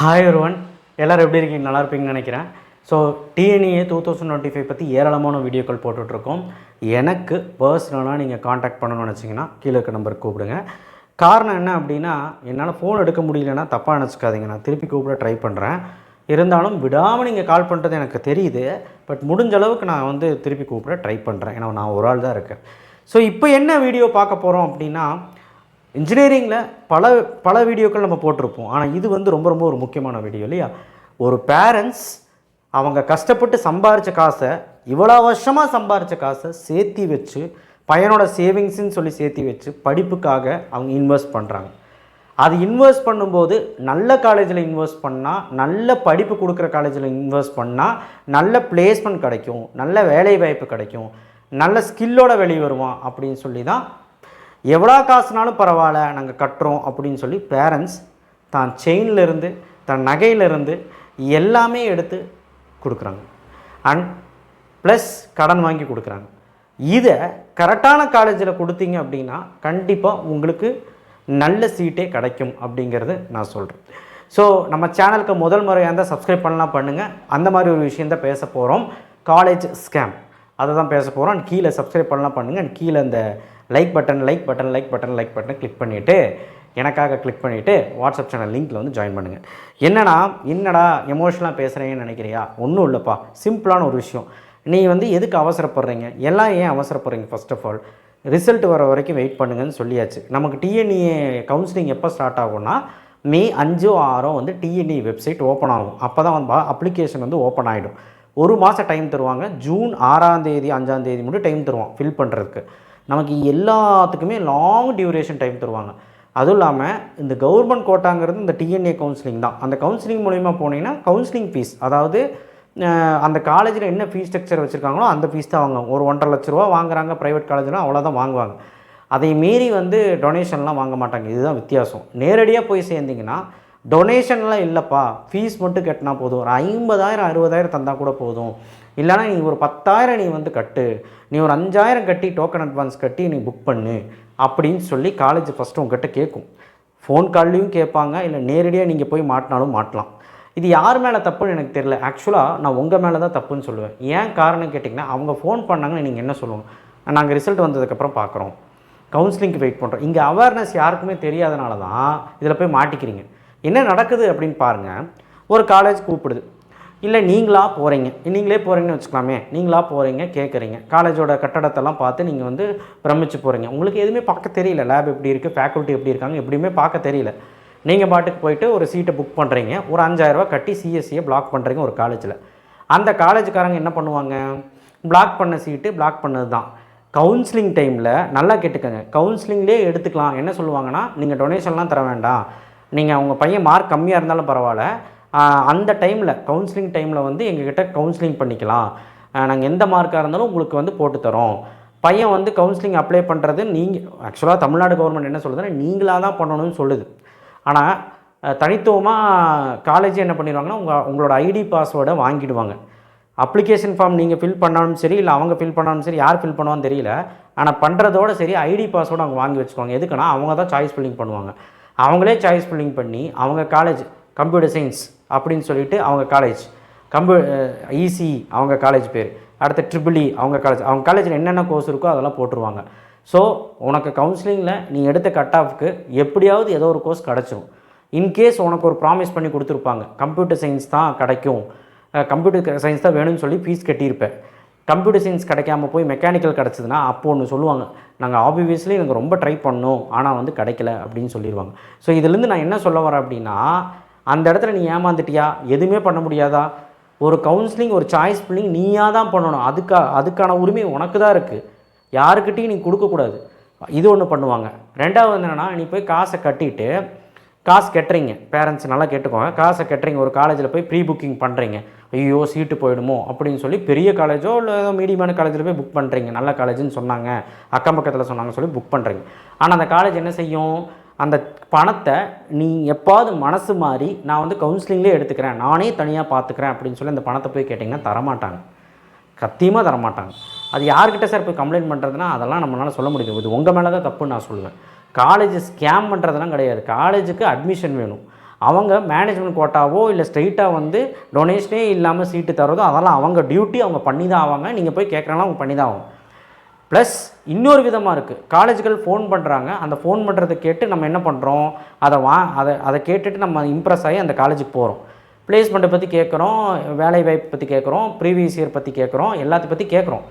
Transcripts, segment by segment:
Hi ஒருவன் எல்லோரும் எப்படி இருக்கீங்க? நல்லா இருப்பீங்கன்னு நினைக்கிறேன். So TNEA two thousand twenty five பற்றி ஏராளமான வீடியோக்கள் போட்டுட்ருக்கோம். எனக்கு பர்சனலாக நீங்கள் காண்டாக்ட் பண்ணணும்னு நினச்சிங்கன்னா கீழே இருக்க நம்பருக்கு கூப்பிடுங்க. காரணம் என்ன அப்படின்னா என்னால் ஃபோன் எடுக்க முடியலன்னா தப்பாக நினச்சிக்காதீங்க. நான் திருப்பி கூப்பிட ட்ரை பண்ணுறேன் இருந்தாலும் விடாமல் நீங்கள் கால் பண்ணுறது எனக்கு தெரியுது. பட் முடிஞ்ச அளவுக்கு நான் வந்து திருப்பி கூப்பிட ட்ரை பண்ணுறேன் ஏன்னா நான் ஒரு ஆள் தான் இருக்கேன். ஸோ இப்போ என்ன வீடியோ பார்க்க போகிறோம் அப்படின்னா இன்ஜினியரிங்கில் பல பல வீடியோக்கள் நம்ம போட்டிருப்போம். ஆனால் இது வந்து ரொம்ப ரொம்ப ஒரு முக்கியமான வீடியோ இல்லையா? ஒரு பேரண்ட்ஸ் அவங்க கஷ்டப்பட்டு சம்பாரித்த காசை இவ்வளோ வருஷமாக சம்பாரித்த காசை சேர்த்தி வச்சு பையனோட சேவிங்ஸ்ன்னு சொல்லி சேர்த்தி வச்சு படிப்புக்காக அவங்க இன்வெஸ்ட் பண்ணுறாங்க அது இன்வெஸ்ட் பண்ணும்போது நல்ல காலேஜில் இன்வெஸ்ட் பண்ணால் நல்ல படிப்பு கொடுக்குற காலேஜில் இன்வெஸ்ட் பண்ணால் நல்ல பிளேஸ்மெண்ட் கிடைக்கும் நல்ல வேலை வாய்ப்பு கிடைக்கும் நல்ல ஸ்கில்லோட வெளியே வருவான் அப்படின்னு சொல்லி தான் எவ்வளோ காசுனாலும் பரவாயில்ல நாங்கள் கட்டுறோம் அப்படின்னு சொல்லி பேரண்ட்ஸ் தான் செயின்லேருந்து தன் நகையிலேருந்து எல்லாமே எடுத்து கொடுக்குறாங்க. அண்ட் ப்ளஸ் கடன் வாங்கி கொடுக்குறாங்க. இதை கரெக்டான காலேஜில் கொடுத்தீங்க அப்படின்னா கண்டிப்பாக உங்களுக்கு நல்ல சீட்டே கிடைக்கும் அப்படிங்கிறது நான் சொல்கிறேன் ஸோ நம்ம சேனலுக்கு முதல் முறையாக இருந்தால் சப்ஸ்கிரைப் பண்ணலாம் பண்ணுங்கள் அந்த மாதிரி ஒரு விஷயம் தான் பேச போகிறோம் காலேஜ் ஸ்கேம் அதை தான் பேச போகிறோம் அண்ட் கீழே சப்ஸ்கிரைப் பண்ணலாம் பண்ணுங்கள் அண்ட் கீழே இந்த like button like button like button like button click பண்ணிவிட்டு எனக்காக கிளிக் பண்ணிவிட்டு வாட்ஸ்அப் சேனல் லிங்க்கில் வந்து ஜாயின் பண்ணுங்கள் என்னடா என்னடா எமோஷனலாக பேசுகிறேன்னு நினைக்கிறியா? ஒன்றும் இல்லைப்பா. சிம்பிளான ஒரு விஷயம். நீ வந்து எதுக்கு அவசரப்படுறீங்க? எல்லாம் ஏன் அவசரப்படுறீங்க ஃபர்ஸ்ட் ஆஃப் ஆல் ரிசல்ட் வர வரைக்கும் வெயிட் பண்ணுங்கன்னு சொல்லியாச்சு. நமக்கு டிஎன்இஏ கவுன்சிலிங் எப்போ ஸ்டார்ட் ஆகும்னா மே அஞ்சோ ஆறோ வந்து டிஎன்இ வெப்சைட் ஓப்பன் ஆகும். அப்போ தான் வந்து அப்ளிகேஷன் வந்து ஓப்பன் ஆகிடும் ஒரு மாதம் டைம் தருவாங்க. ஜூன் ஆறாம் தேதி அஞ்சாம் தேதி மட்டும் டைம் தருவான் ஃபில் பண்ணுறதுக்கு நமக்கு எல்லாத்துக்குமே லாங் டியூரேஷன் டைம் தருவாங்க. அதுவும் இல்லாமல் இந்த கவர்மெண்ட் கோட்டாங்கிறது இந்த டிஎன்ஏ கவுன்சிலிங் தான். அந்த கவுன்சிலிங் மூலிமா போனீங்கன்னா கவுன்சிலிங் ஃபீஸ் அதாவது அந்த காலேஜில் என்ன ஃபீஸ் ஸ்ட்ரக்சர் வச்சுருக்காங்களோ அந்த ஃபீஸ் தான் வாங்குவாங்க ஒரு ஒன்றரை லட்ச ரூபா வாங்குறாங்க ப்ரைவேட் காலேஜில் அவ்வளோதான் வாங்குவாங்க. அதை மீறி வந்து டொனேஷன்லாம் வாங்க மாட்டாங்க. இதுதான் வித்தியாசம். நேரடியாக போய் சேர்ந்தீங்கன்னா டொனேஷன்லாம் இல்லைப்பா. ஃபீஸ் மட்டும் கட்டினா போதும். ஒரு ஐம்பதாயிரம் அறுபதாயிரம் தந்தால் கூட போதும். இல்லைனா நீ ஒரு பத்தாயிரம் நீ வந்து கட்டு. நீ ஒரு அஞ்சாயிரம் கட்டி டோக்கன் அட்வான்ஸ் கட்டி நீ புக் பண்ணு. அப்படின்னு சொல்லி காலேஜ் ஃபஸ்ட்டு உங்ககிட்ட கேட்கும் ஃபோன் கால்லையும் கேட்பாங்க. இல்லை நேரடியாக நீங்கள் போய் மாட்டினாலும் மாட்டலாம். இது யார் மேலே தப்புன்னு எனக்கு தெரியல. ஆக்சுவலாக நான் உங்கள் மேலே தான் தப்புன்னு சொல்லுவேன். ஏன் காரணம் கேட்டிங்கன்னா அவங்க ஃபோன் பண்ணாங்கன்னு நீங்கள் என்ன சொல்லுவாங்க நாங்கள் ரிசல்ட் வந்ததுக்கப்புறம் பார்க்குறோம் கவுன்சிலிங்க்கு வெயிட் பண்ணுறோம் இங்கே அவேர்னஸ் யாருக்குமே தெரியாதனால தான் இதில் போய் மாட்டிக்கிறீங்க. என்ன நடக்குது அப்படின்னு பாருங்கள் ஒரு காலேஜ் கூப்பிடுது. இல்லை நீங்களா போகிறீங்க நீங்களே போகிறீங்கன்னு வச்சுக்கலாமே. நீங்களா போகிறீங்க கேட்குறீங்க காலேஜோட கட்டடத்தெல்லாம் பார்த்து நீங்கள் வந்து பிரமிச்சு போகிறீங்க உங்களுக்கு எதுவுமே பார்க்க தெரியல. லேப் எப்படி இருக்குது ஃபேக்கல்ட்டி எப்படி இருக்காங்க எப்படியுமே பார்க்க தெரியல. நீங்கள் பாட்டுக்கு போயிட்டு ஒரு சீட்டை புக் பண்ணுறீங்க ஒரு அஞ்சாயிரரூபா கட்டி சிஎஸ்சியை பிளாக் பண்ணுறீங்க ஒரு காலேஜில் அந்த காலேஜுக்காரங்க என்ன பண்ணுவாங்க? பிளாக் பண்ண சீட்டு பிளாக் பண்ணது தான் கவுன்சிலிங் டைமில் நல்லா கேட்டுக்கோங்க. கவுன்சிலிங்லேயே எடுத்துக்கலாம். என்ன சொல்லுவாங்கன்னா நீங்கள் டொனேஷன்லாம் தர வேண்டாம். நீங்கள் உங்கள் பையன் மார்க் கம்மியாக இருந்தாலும் பரவாயில்ல. அந்த டைமில் கவுன்சிலிங் டைமில் வந்து எங்ககிட்ட கவுன்சிலிங் பண்ணிக்கலாம். நாங்கள் எந்த மார்க்காக இருந்தாலும் உங்களுக்கு வந்து போட்டு தரோம். பையன் வந்து கவுன்சிலிங் அப்ளை பண்ணுறது நீங்கள் ஆக்சுவலாக தமிழ்நாடு கவர்மெண்ட் என்ன சொல்லுதுன்னா நீங்களாக தான் பண்ணணும்னு சொல்லுது. ஆனால் தனித்துவமாக காலேஜ் என்ன பண்ணிடுவாங்கன்னா உங்கள் உங்களோட ஐடி பாஸ்வேர்டை வாங்கிடுவாங்க. அப்ளிகேஷன் ஃபார்ம் நீங்கள் ஃபில் பண்ணாலும் சரி இல்லை அவங்க ஃபில் பண்ணாலும் சரி யார் ஃபில் பண்ணுவான்னு தெரியல. ஆனால் பண்ணுறதோட சரி ஐடி பாஸ்வேர்டு அவங்க வாங்கி வச்சுக்குவாங்க. எதுக்குன்னா அவங்க தான் சாய்ஸ் ஃபில்லிங் பண்ணுவாங்க. அவங்களே சாய்ஸ் ஃபில்லிங் பண்ணி அவங்க காலேஜ் கம்ப்யூட்டர் சயின்ஸ் அப்படின்னு சொல்லிட்டு அவங்க காலேஜ் கம்ப்யூ இசி அவங்க காலேஜ் பேர். அடுத்து ட்ரிபிளி e, அவங்க காலேஜ் அவங்க காலேஜில் என்னென்ன கோர்ஸ் இருக்கோ அதெல்லாம் போட்டுருவாங்க. ஸோ உனக்கு கவுன்சிலிங்கில் நீ எடுத்த கட் ஆஃப்க்கு எப்படியாவது ஏதோ ஒரு கோர்ஸ் கிடச்சிரும். இன்கேஸ் உனக்கு ஒரு ப்ராமிஸ் பண்ணி கொடுத்துருப்பாங்க கம்ப்யூட்டர் சயின்ஸ் தான் கிடைக்கும். கம்ப்யூட்டர் சயின்ஸ் தான் வேணும்னு சொல்லி ஃபீஸ் கட்டியிருப்பேன். கம்ப்யூட்டர் சயின்ஸ் கிடைக்காம போய் மெக்கானிக்கல் கிடச்சிதுன்னா அப்போ ஒன்று சொல்லுவாங்க. நாங்கள் ஆப்வியஸ்லி எனக்கு ரொம்ப ட்ரை பண்ணோம். ஆனால் வந்து கிடைக்கல அப்படின்னு சொல்லிடுவாங்க ஸோ இதுலேருந்து நான் என்ன சொல்ல வரேன் அப்படின்னா அந்த இடத்துல நீ ஏமாந்துட்டியா? எதுவுமே பண்ண முடியாதா? ஒரு கவுன்சிலிங் ஒரு சாய்ஸ் பில்லிங் நீயாக தான் பண்ணணும். அதுக்கா அதுக்கான உரிமை உனக்கு தான் இருக்குது யாருக்கிட்டையும் நீ கொடுக்கக்கூடாது. இது ஒன்று பண்ணுவாங்க. ரெண்டாவது என்னென்னா நீ போய் காசை கட்டிட்டு காசு கட்டுறீங்க. பேரண்ட்ஸ் நல்லா கேட்டுக்கோங்க. காசை கட்டுறீங்க. ஒரு காலேஜில் போய் ப்ரீ புக்கிங் பண்ணுறீங்க ஐயோ சீட்டு போயிடுமோ? அப்படின்னு சொல்லி பெரிய காலேஜோ இல்லை ஏதோ மீடியமான காலேஜில் போய் புக் பண்ணுறீங்க நல்ல காலேஜ்னு சொன்னாங்க. அக்கம் பக்கத்தில் சொன்னாங்க சொல்லி புக் பண்ணுறீங்க ஆனால் அந்த காலேஜ் என்ன செய்யும்? அந்த பணத்தை நீ எப்பாவது மனசு மாறி நான் வந்து கவுன்சிலிங்லேயே எடுத்துக்கிறேன். நானே தனியாக பார்த்துக்கிறேன் அப்படின்னு சொல்லி அந்த பணத்தை போய் கேட்டிங்கன்னா தரமாட்டாங்க. சத்தியமாக தரமாட்டாங்க. அது யார்கிட்ட சார் போய் கம்ப்ளைண்ட் பண்ணுறதுனா அதெல்லாம் நம்மளால் சொல்ல முடியாது. இது உங்கள் மேலே தான் தப்புன்னு நான் சொல்லுவேன். காலேஜ் ஸ்கேம் பண்ணுறதெல்லாம் கிடையாது. காலேஜுக்கு அட்மிஷன் வேணும். அவங்க மேனேஜ்மெண்ட் கோட்டாவோ இல்லை ஸ்ட்ரெயிட்டாக வந்து டொனேஷனே இல்லாமல் சீட்டு தரதோ அதெல்லாம் அவங்க டியூட்டி அவங்க பண்ணி தான் ஆவாங்க. நீங்கள் போய் கேட்குறாங்களா அவங்க பண்ணி தான் ஆகும் ப்ளஸ் இன்னொரு விதமாக இருக்குது காலேஜுகள் ஃபோன் பண்ணுறாங்க அந்த ஃபோன் பண்ணுறதை கேட்டு நம்ம என்ன பண்ணுறோம் அதை வா அதை அதை கேட்டுட்டு நம்ம இம்ப்ரெஸ் ஆகி அந்த காலேஜுக்கு போகிறோம் பிளேஸ்மெண்ட்டை பற்றி கேட்குறோம் வேலை வாய்ப்பு பற்றி கேட்குறோம் ப்ரீவியஸ் இயர் பற்றி கேட்குறோம் எல்லாத்தையும் பற்றி கேட்குறோம்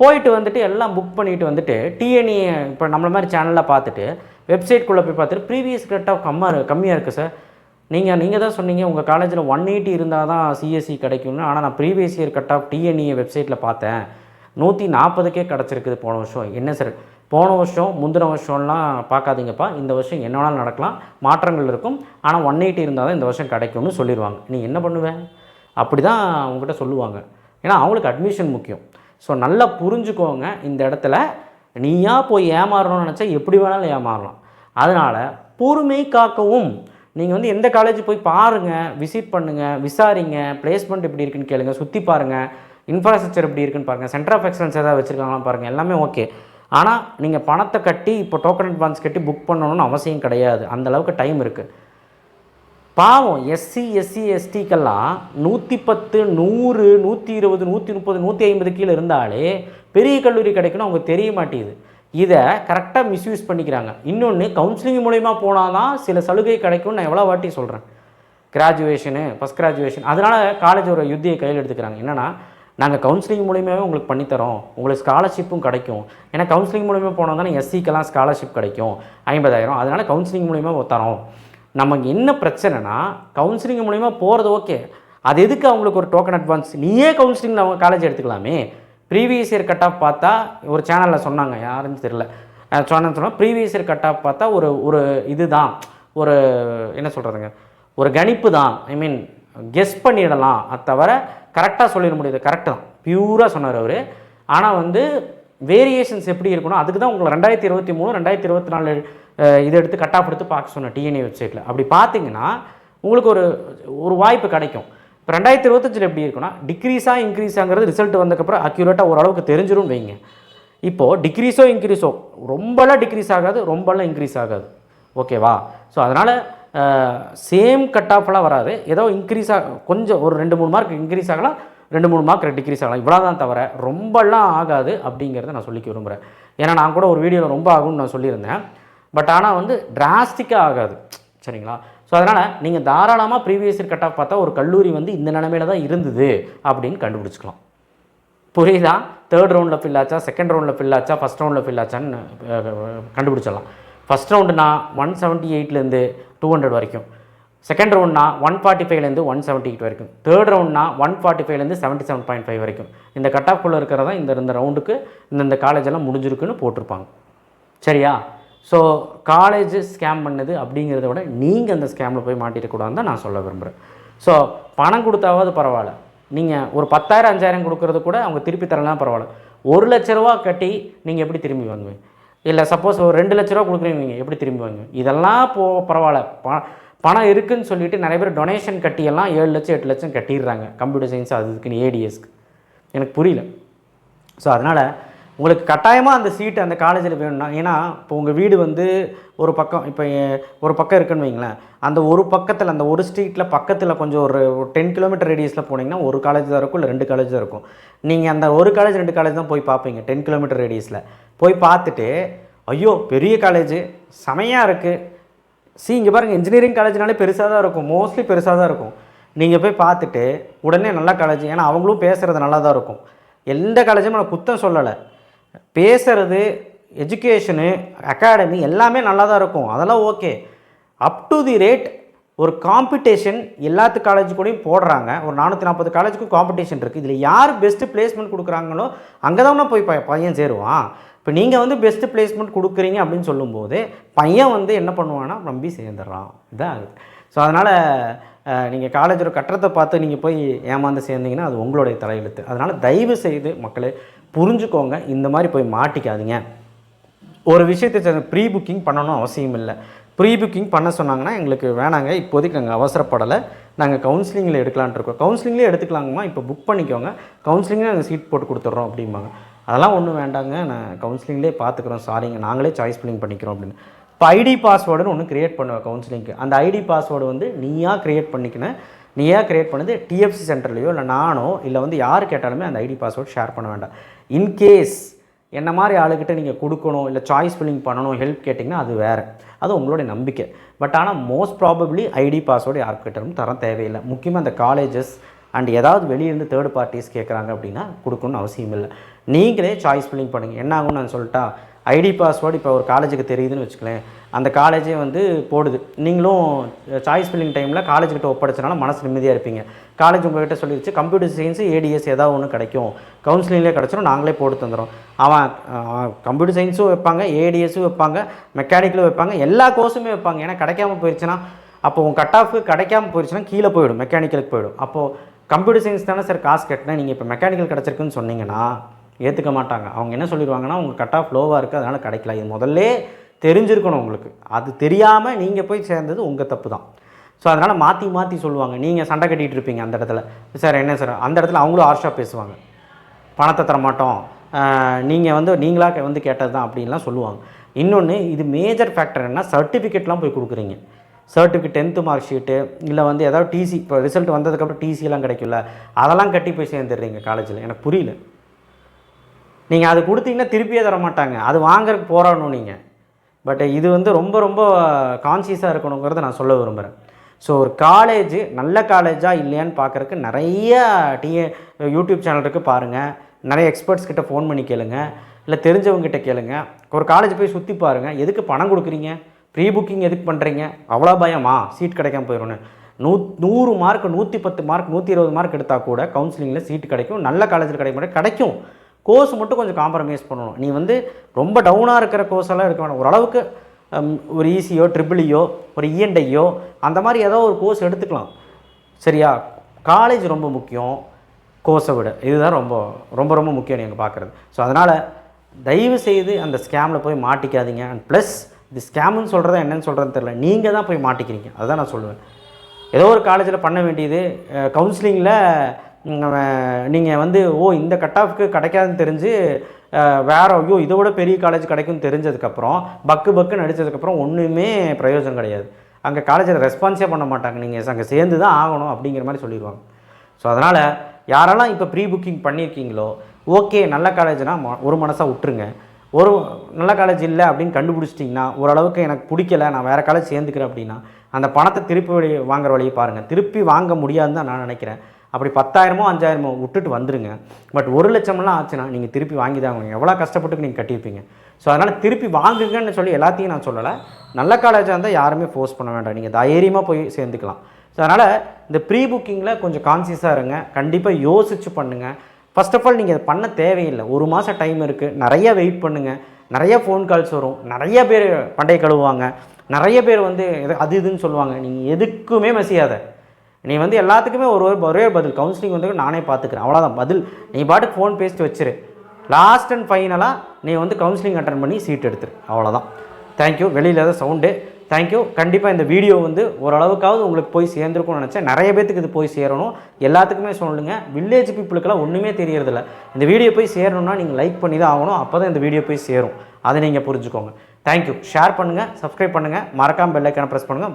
போயிட்டு வந்துட்டு எல்லாம் புக் பண்ணிட்டு வந்துட்டு டிஎன்இ இப்போ நம்மள மாதிரி சேனலில் பார்த்துட்டு வெப்சைட்குள்ளே போய் பார்த்துட்டு ப்ரீவியஸ் கட் ஆஃப் கம்மாக கம்மியாக இருக்குது சார் நீங்கள் நீங்கள் தான் சொன்னீங்க உங்கள் காலேஜில் ஒன் எயிட்டி இருந்தால் தான் சிஎஸ்சி கிடைக்கும்னு. ஆனால் நான் previous year cut off TNE வெப்சைட்டில் பார்த்தேன். நூற்றி நாற்பதுக்கே கிடச்சிருக்குது போன வருஷம். என்ன சார் போன வருஷம் முந்தின வருஷம்லாம் பார்க்காதீங்கப்பா. இந்த வருஷம் என்ன வேணாலும் நடக்கலாம். மாற்றங்கள் இருக்கும். ஆனால் ஒன் எயிட்டி இருந்தால் தான் இந்த வருஷம் கிடைக்கும்னு சொல்லிடுவாங்க நீ என்ன பண்ணுவேன் அப்படி தான் அவங்ககிட்ட சொல்லுவாங்க. ஏன்னா அவங்களுக்கு அட்மிஷன் முக்கியம். ஸோ நல்லா புரிஞ்சுக்கோங்க இந்த இடத்துல. நீயா போய் ஏமாறணும்னு நினச்சா எப்படி வேணாலும் ஏமாறலாம். அதனால் பொறுமை காக்கவும். நீங்கள் வந்து எந்த காலேஜ் போய் பாருங்கள் விசிட் பண்ணுங்கள் விசாரிங்க பிளேஸ்மெண்ட் எப்படி இருக்குன்னு கேளுங்க சுற்றி பாருங்கள் இன்ஃப்ராஸ்ட்ரக்சர் எப்படி இருக்குன்னு பாருங்கள் சென்டர் ஆஃப் எக்ஸலன்ஸ் ஏதாவது வச்சுருக்காங்களான்னு பாருங்கள் எல்லாமே ஓகே ஆனால் நீங்கள் பணத்தை கட்டி இப்போ டோக்கன் அட்வான்ஸ் கட்டி புக் பண்ணணும்னு அவசியம் கிடையாது. அந்த அளவுக்கு டைம் இருக்குது பாவம் எஸ்சி எஸ்சி எஸ்டிக்கெல்லாம் நூற்றி பத்து நூறு நூற்றி இருபது நூற்றி முப்பது நூற்றி ஐம்பது கீழே இருந்தாலே பெரிய கல்லூரி கிடைக்கணும் அவங்க தெரிய மாட்டேங்குது. இதை கரெக்டாக மிஸ்யூஸ் பண்ணிக்கிறாங்க. இன்னொன்று கவுன்சிலிங் மூலயமா போனால் தான் சில சலுகை கிடைக்கும்னு நான் எவ்வளோ வாட்டி சொல்கிறேன் கிராஜுவேஷனு ஃபஸ்ட் கிராஜுவேஷன் அதனால் காலேஜ் ஒரு யுத்தியை கையில் எடுத்துக்கிறாங்க. என்னென்னா நாங்கள் கவுன்சிலிங் மூலியமாகவே உங்களுக்கு பண்ணித்தரோம். உங்களுக்கு ஸ்காலர்ஷிப்பும் கிடைக்கும். ஏன்னா கவுன்சிலிங் மூலியமாக போனால் தானே எஸ்சிக்கெல்லாம் ஸ்காலர்ஷிப் கிடைக்கும். ஐம்பதாயிரம் அதனால் கவுன்சிலிங் மூலியமாக தரோம் நமக்கு என்ன பிரச்சனைனா கவுன்சிலிங் மூலிமா போகிறது ஓகே அது எதுக்கு அவங்களுக்கு ஒரு டோக்கன் அட்வான்ஸ் நீயே கவுன்சிலிங் அவங்க காலேஜ் எடுத்துக்கலாமே. ப்ரீவியஸ் இயர் கட் ஆஃப் பார்த்தா ஒரு சேனலில் சொன்னாங்க யாருன்னு தெரில சொன்னேன்னு சொன்னால் ப்ரீவியஸ் இயர் கட் ஆஃப் பார்த்தா ஒரு ஒரு இதுதான். ஒரு என்ன சொல்கிறதுங்க ஒரு கணிப்பு தான் ஐ மீன் கெஸ் பண்ணிடலாம். அது தவிர கரெக்டாக சொல்லிட முடியாது. கரெக்டு தான். பியூராக சொன்னார் அவர். ஆனால் வந்து வேரியேஷன்ஸ் எப்படி இருக்கணும் அதுக்கு தான் உங்களை ரெண்டாயிரத்தி இருபத்தி மூணு ரெண்டாயிரத்தி இருபத்தி நாலு இதை எடுத்து கட் ஆஃப் எடுத்து பார்க்க சொன்னேன் டிஎன்ஏ வெப்சைட்டில் அப்படி பார்த்தீங்கன்னா உங்களுக்கு ஒரு ஒரு வாய்ப்பு கிடைக்கும். இப்போ ரெண்டாயிரத்தி இருபத்தஞ்சில் எப்படி இருக்குன்னா டிக்ரீஸாக இன்க்ரீஸாங்கிறது ரிசல்ட் வந்ததுக்கப்புறம் அக்யூரேட்டாக ஓரளவுக்கு தெரிஞ்சிரும் வைங்க. இப்போது டிக்ரீஸோ இன்க்ரீஸோ ரொம்பலாம் டிக்ரீஸ் ஆகாது ரொம்பலாம் இன்க்ரீஸ் ஆகாது. ஓகேவா ஸோ அதனால் சேம் கட் ஆஃப்லாம் வராது. ஏதோ இன்க்ரீஸ் ஆக கொஞ்சம் ஒரு ரெண்டு மூணு மார்க் இன்க்ரீஸ் ஆகலாம் ரெண்டு மூணு மார்க் டிக்ரீஸ் ஆகலாம். இவ்வளோ தான் தவிர ரொம்பலாம் ஆகாது அப்படிங்கிறத நான் சொல்லிக்க விரும்புகிறேன் ஏன்னா நான் கூட ஒரு வீடியோவில் ரொம்ப ஆகும்னு நான் சொல்லியிருந்தேன். பட் ஆனால் வந்து டிராஸ்டிக்காக ஆகாது. சரிங்களா? ஸோ அதனால் நீங்கள் தாராளமாக ப்ரீவியஸ் இயர் கட் ஆஃப் பார்த்தா ஒரு கல்லூரி வந்து இந்த நிலமையில தான் இருந்தது அப்படின்னு கண்டுபிடிச்சிக்கலாம். புரியுதா? தேர்ட் ரவுண்டில் ஃபில் ஆச்சா? செகண்ட் ரவுண்டில் ஃபில் ஆச்சா? ஃபஸ்ட் ரவுண்டில் ஃபில் ஆச்சான்னு கண்டுபிடிச்சிடலாம். ஃபஸ்ட் ரவுண்டுனா ஒன் செவன்ட்டி எயிட்லேருந்து டூ ஹண்ட்ரட் வரைக்கும். செகண்ட் ரவுண்ட்னா ஒன் ஃபார்ட்டி ஃபைவ்லேருந்து ஒன் செவன்ட்டி எயிட் வரைக்கும். தேர்ட் ரவுண்ட்னா ஒன் ஃபார்ட்டி ஃபைவ்லேருந்து செவன்ட்டி செவன் பாயிண்ட் ஃபைவ் வரைக்கும். இந்த கட் ஆஃப்குள்ளே இருக்கிறதா இந்த இந்த ரவுண்டுக்கு இந்தந்த காலேஜ் எல்லாம் முடிஞ்சிருக்குன்னு போட்டிருப்பாங்க. சரியா? ஸோ காலேஜ் ஸ்கேம் பண்ணது அப்படிங்கிறத விட நீங்கள் அந்த ஸ்கேமில் போய் மாட்டிடக்கூடாதுன்னு தான் நான் சொல்ல விரும்புகிறேன் ஸோ பணம் கொடுத்தாவது பரவாயில்ல. நீங்கள் ஒரு பத்தாயிரம் அஞ்சாயிரம் கொடுக்கறது கூட அவங்க திருப்பி தரலாம் பரவாயில்ல. ஒரு லட்ச ரூபா கட்டி நீங்கள் எப்படி திரும்பி வாங்குவீங்க? இல்லை சப்போஸ் ஒரு ரெண்டு லட்ச ரூபா கொடுக்குறீங்க எப்படி திரும்பி வாங்குவீங்க? இதெல்லாம் போ பரவாயில்ல. ப பணம் இருக்குதுன்னு சொல்லிட்டு நிறைய பேர் டொனேஷன் கட்டியெல்லாம் ஏழு லட்சம் எட்டு லட்சம் கட்டிடுறாங்க. கம்ப்யூட்டர் சயின்ஸ் அதுக்குன்னு ஏடிஎஸ்க்கு எனக்கு புரியல. ஸோ அதனால் உங்களுக்கு கட்டாயமாக அந்த சீட்டு அந்த காலேஜில் வேணும்னா ஏன்னா இப்போ உங்கள் வீடு வந்து ஒரு பக்கம் இப்போ ஒரு பக்கம் இருக்குன்னு வைங்களேன். அந்த ஒரு பக்கத்தில் அந்த ஒரு ஸ்ட்ரீட்டில் பக்கத்தில் கொஞ்சம் ஒரு டென் கிலோமீட்டர் ரேடியஸில் போனீங்கன்னா ஒரு காலேஜ் தான் இருக்கும் இல்லை ரெண்டு காலேஜ் தான் இருக்கும். நீங்கள் அந்த ஒரு காலேஜ் ரெண்டு காலேஜ் தான் போய் பார்ப்பீங்க டென் கிலோமீட்டர் ரேடியஸில் போய் பார்த்துட்டு ஐயோ பெரிய காலேஜ் செமையாக இருக்குது சி இங்கே பாருங்கள் இன்ஜினியரிங் காலேஜ்னாலே பெருசாக தான் இருக்கும் மோஸ்ட்லி பெருசாக தான் இருக்கும். நீங்கள் போய் பார்த்துட்டு உடனே நல்ல காலேஜ் ஏன்னா அவங்களும் பேசுகிறது நல்லா தான் இருக்கும். எந்த காலேஜும் நான் குத்தம் சொல்லலை. பேசுறது எஜுகேஷனு அகாடமி எல்லாமே நல்லா தான் இருக்கும். அதெல்லாம் okay up to the rate ஒரு காம்படிஷன் எல்லாத்து காலேஜ் கூடயும் போடுறாங்க. ஒரு நானூற்றி நாற்பது காலேஜுக்கும் காம்படிஷன் இருக்குது இதில் யார் பெஸ்ட்டு பிளேஸ்மெண்ட் கொடுக்குறாங்களோ அங்கே தான் போய் ப- பையன் சேருவான். இப்போ நீங்கள் வந்து பெஸ்ட்டு பிளேஸ்மெண்ட் கொடுக்குறீங்க அப்படின்னு சொல்லும்போது பையன் வந்து என்ன பண்ணுவான்னா நம்பி சேர்ந்துடுறான். இதான் ஆகுது ஸோ அதனால் நீங்கள் காலேஜோட கட்டணத்தை பார்த்து நீங்கள் போய் ஏமாந்து சேர்ந்தீங்கன்னா அது உங்களுடைய தலையெழுத்து. அதனால் தயவு செய்து மக்களே புரிஞ்சுக்கோங்க இந்த மாதிரி போய் மாட்டிக்காதீங்க. ஒரு விஷயத்தை ப்ரீ புக்கிங் பண்ணணும் அவசியம் இல்லை. ப்ரீ புக்கிங் பண்ண சொன்னாங்கன்னா எங்களுக்கு வேணாங்க. இப்போதைக்கு நாங்கள் அவசரப்படலை. நாங்கள் கவுன்சிலிங்கில் எடுக்கலான்ட்டு இருக்கோம். கவுன்சிலிங்லேயே எடுத்துக்கலாங்கம்மா. இப்போ புக் பண்ணிக்கோங்க. கவுன்சிலிங்லேயே நாங்கள் சீட் போட்டு கொடுத்துட்றோம் அப்படிம்பாங்க. அதெல்லாம் ஒன்றும் வேண்டாங்க. நான் கவுன்சிலிங்லேயே பார்த்துக்குறோம். சாரிங்க நாங்களே சாய்ஸ் பில்லிங் பண்ணிக்கிறோம் அப்படின்னு. இப்போ ஐடி பாஸ்வேர்டுன்னு ஒன்று க்ரியேட் பண்ணுவேன் கவுன்சிலிங்க்கு. அந்த ஐடி பாஸ்வேர்டு வந்து நீயா க்ரியேட் பண்ணிக்கினேன் நீயா கிரியேட் பண்ணது டிஎஃப்சி சென்டர்லையோ இல்லை நானோ இல்லை வந்து யார் கேட்டாலுமே அந்த ஐடி பாஸ்வேர்டு ஷேர் பண்ண வேண்டாம். இன்கேஸ் என்ன மாதிரி ஆளுக்கிட்ட நீங்கள் கொடுக்கணும் இல்லை சாய்ஸ் ஃபில்லிங் பண்ணணும் ஹெல்ப் கேட்டிங்கன்னா அது வேறு. அது உங்களுடைய நம்பிக்கை. பட் ஆனால் மோஸ்ட் ப்ராபப்ளி ஐடி பாஸ்வேர்டு யாருக்கிட்டும் தர தேவையில்லை. முக்கியமாக அந்த காலேஜஸ் அண்ட் ஏதாவது வெளியிருந்து தேர்ட் பார்ட்டிஸ் கேட்குறாங்க அப்படின்னா கொடுக்கணும்னு அவசியம் இல்லை நீங்களே சாய்ஸ் ஃபில்லிங் பண்ணுங்கள் என்ன ஆகும்னு நான் சொல்லிட்டா ஐடி பாஸ்வேர்டு இப்போ ஒரு காலேஜுக்கு தெரியுதுன்னு வச்சுக்கலேன். அந்த காலேஜே வந்து போடுது. நீங்களும் சாய்ஸ் ஃபில்லிங் டைமில் காலேஜ்கிட்ட ஒப்படைச்சனால மனசு நிம்மதியாக இருப்பீங்க. காலேஜ் உங்கள்கிட்ட சொல்லிடுச்சு கம்ப்யூட்டர் சயின்ஸ் ஏடிஎஸ் ஏதாவது ஒன்று கிடைக்கும். கவுன்சிலிங்லேயே கிடச்சிரும் நாங்களே போட்டு தந்துடும் அவன் கம்ப்யூட்டர் சயின்ஸும் வைப்பாங்க ஏடிஎஸும் வைப்பாங்க மெக்கானிக்கலும் வைப்பாங்க எல்லா கோர்ஸுமே வைப்பாங்க. ஏன்னா கிடைக்காம போயிடுச்சுன்னா அப்போ உங்கள் கட் ஆஃப் கிடைக்காம போயிடுச்சுன்னா கீழே போயிடும் மெக்கானிக்கலுக்கு போயிடும். அப்போது கம்ப்யூட்டர் சயின்ஸ் தானே சார் காசு கட்டினா நீங்கள் இப்போ மெக்கானிக்கல் கிடச்சிருக்குன்னு சொன்னீங்கன்னா ஏற்றுக்க மாட்டாங்க. அவங்க என்ன சொல்லிடுவாங்கன்னா உங்கள் கட் ஆஃப் லோவாக இருக்குது அதனால் கிடைக்கல. இது முதல்ல தெரிஞ்சிருக்கணும் உங்களுக்கு. அது தெரியாமல் நீங்கள் போய் சேர்ந்தது உங்கள் தப்பு தான். ஸோ அதனால் மாற்றி மாற்றி சொல்லுவாங்க. நீங்கள் சண்டை கட்டிகிட்டு இருப்பீங்க அந்த இடத்துல. சார் என்ன சார்? அந்த இடத்துல அவங்களும் ஆர்ஷாக பேசுவாங்க. பணத்தை தர மாட்டோம். நீங்கள் வந்து நீங்களாக வந்து கேட்டது தான் அப்படின்லாம் சொல்லுவாங்க. இன்னொன்று இது மேஜர் ஃபேக்டர் என்ன சர்டிஃபிகேட்லாம் போய் கொடுக்குறீங்க. சர்டிஃபிகேட் டென்த்து மார்க் ஷீட்டு இல்லை வந்து ஏதாவது டிசி இப்போ ரிசல்ட் வந்ததுக்கப்புறம் டிசியெல்லாம் கிடைக்கும்ல அதெல்லாம் கட்டி போய் சேர்ந்துடுறீங்க காலேஜில் எனக்கு புரியல. நீங்கள் அது கொடுத்தீங்கன்னா திருப்பியே தர மாட்டாங்க. அது வாங்குறதுக்கு போராடணும் நீங்கள் பட் இது வந்து ரொம்ப ரொம்ப கான்சியஸாக இருக்கணுங்கிறத நான் சொல்ல விரும்புகிறேன் ஸோ ஒரு காலேஜ் நல்ல காலேஜாக இல்லையான்னு பார்க்குறக்கு நிறைய டி யூடியூப் சேனல் இருக்குது பாருங்கள் நிறைய எக்ஸ்பர்ட்ஸ் கிட்ட ஃபோன் பண்ணி கேளுங்க. இல்லை தெரிஞ்சவங்ககிட்ட கேளுங்க. ஒரு காலேஜ் போய் சுற்றி பாருங்கள் எதுக்கு பணம் கொடுக்குறீங்க? ப்ரீ புக்கிங் எதுக்கு பண்ணுறீங்க அவ்வளோ பயமா? சீட் கிடைக்காம போயிடும்னு. நூ நூறு மார்க் நூற்றி பத்து மார்க் நூற்றி இருபது மார்க் எடுத்தால் கூட கவுன்சிலிங்கில் சீட்டு கிடைக்கும். நல்ல காலேஜில் கிடைக்க மாட்டேன் கிடைக்கும். கோர்ஸ் மட்டும் கொஞ்சம் காம்ப்ரமைஸ் பண்ணணும். நீ வந்து ரொம்ப டவுனாக இருக்கிற கோர்ஸ் எல்லாம் எடுக்க வேணாம். ஓரளவுக்கு ஒரு ஈஸியோ ட்ரிபிளியோ e ஒரு e இஎன்டையோ அந்த மாதிரி ஏதோ ஒரு கோர்ஸ் எடுத்துக்கலாம். சரியா? காலேஜ் ரொம்ப முக்கியம். கோர்ஸை விட. இதுதான் ரொம்ப ரொம்ப ரொம்ப முக்கியம் நீங்கள் பார்க்குறது. ஸோ அதனால் தயவு செய்து அந்த ஸ்கேமில் போய் மாட்டிக்காதீங்க. அண்ட் ப்ளஸ் இது ஸ்கேம்னு சொல்கிறதா என்னன்னு சொல்கிறதுன்னு தெரில நீங்கள் தான் போய் மாட்டிக்கிறீங்க. அதுதான் நான் சொல்லுவேன். ஏதோ ஒரு காலேஜில் பண்ண வேண்டியது கவுன்சிலிங்கில் நீங்கள் வந்து ஓ இந்த கட் ஆஃப்க்கு கிடைக்காதுன்னு தெரிஞ்சு வேற ஐயோ இதை விட பெரிய காலேஜ் கிடைக்கும்னு தெரிஞ்சதுக்கப்புறம் பக்கு பக்கு நடித்ததுக்கப்புறம் ஒன்றுமே பிரயோஜனம் கிடையாது. அங்கே காலேஜில் ரெஸ்பான்ஸே பண்ண மாட்டாங்க. நீங்கள் அங்கே சேர்ந்து தான் ஆகணும் அப்படிங்கிற மாதிரி சொல்லிடுவாங்க. ஸோ அதனால் யாரெல்லாம் இப்போ ப்ரீ புக்கிங் பண்ணியிருக்கீங்களோ ஓகே நல்ல காலேஜ்னால் ம- ஒரு மனசாக விட்டுருங்க. ஒரு நல்ல காலேஜ் இல்லை அப்படின்னு கண்டுபிடிச்சிட்டிங்கன்னா ஓரளவுக்கு எனக்கு பிடிக்கல நான் வேறு காலேஜ் சேர்ந்துக்கிறேன் அப்படின்னா அந்த பணத்தை திருப்பி வழி வாங்குற வழியை பாருங்கள் திருப்பி வாங்க முடியாதுன்னு தான் நான் நினைக்கிறேன். அப்படி பத்தாயிரமோ அஞ்சாயிரமோ விட்டுட்டு வந்துடுங்க பட் ஒரு லட்சம்லாம் ஆச்சுன்னா நீங்கள் திருப்பி வாங்கி தான் ஆகணும். எவ்வளோ கஷ்டப்பட்டு நீங்கள் கட்டியிருப்பீங்க. ஸோ அதனால் திருப்பி வாங்குங்கன்னு சொல்லி எல்லாத்தையும் நான் சொல்லலை. நல்ல காலேஜாக இருந்தால் யாருமே ஃபோர்ஸ் பண்ண வேண்டாம். நீங்கள் தைரியமாக போய் சேர்ந்துக்கலாம். ஸோ அதனால் இந்த ப்ரீ புக்கிங்கில் கொஞ்சம் கான்சியஸாக இருங்க. கண்டிப்பாக யோசிச்சு பண்ணுங்கள் ஃபர்ஸ்ட் ஆஃப் ஆல் நீங்கள் அதை பண்ண தேவையில்லை. ஒரு மாதம் டைம் இருக்குது நிறைய வெயிட் பண்ணுங்கள் நிறைய ஃபோன் கால்ஸ் வரும். நிறைய பேர் பண்டைய கழுவுவாங்க. நிறைய பேர் வந்து அது இதுன்னு சொல்லுவாங்க. நீங்கள் எதுக்குமே மசியாத நீ வந்து எல்லாத்துக்குமே ஒரு ஒரு ஒரே பதில் கவுன்சிலிங் வந்து நானே பார்த்துக்கிறேன். அவ்வளோதான் பதில் நீ பாட்டுக்கு ஃபோன் பேசிட்டு வச்சிரு. லாஸ்ட் அண்ட் ஃபைனலாக நீ வந்து கவுன்சிலிங் அட்டன் பண்ணி சீட் எடுத்துரு. அவ்வளோதான் தேங்க்யூ வெளியில் தான் சவுண்டு தேங்க்யூ கண்டிப்பாக இந்த வீடியோ வந்து ஓரளவுக்காவது உங்களுக்கு போய் சேர்ந்துருக்கும்னு நினச்சேன். நிறைய பேத்துக்கு இது போய் சேரணும். எல்லாத்துக்குமே சொல்லுங்கள் வில்லேஜ் பீப்புளுக்கெல்லாம் ஒன்றுமே தெரியறதில்ல. இந்த வீடியோ போய் சேரணும்னா நீங்கள் லைக் பண்ணி தான் ஆகணும். அப்போ தான் இந்த வீடியோ போய் சேரும். அதை நீங்கள் புரிஞ்சுக்கோங்க. தேங்க்யூ ஷேர் பண்ணுங்கள் சப்ஸ்கிரைப் பண்ணுங்கள் மறக்காமல் பெல்லைக்கான ப்ரெஸ் பண்ணுங்கள்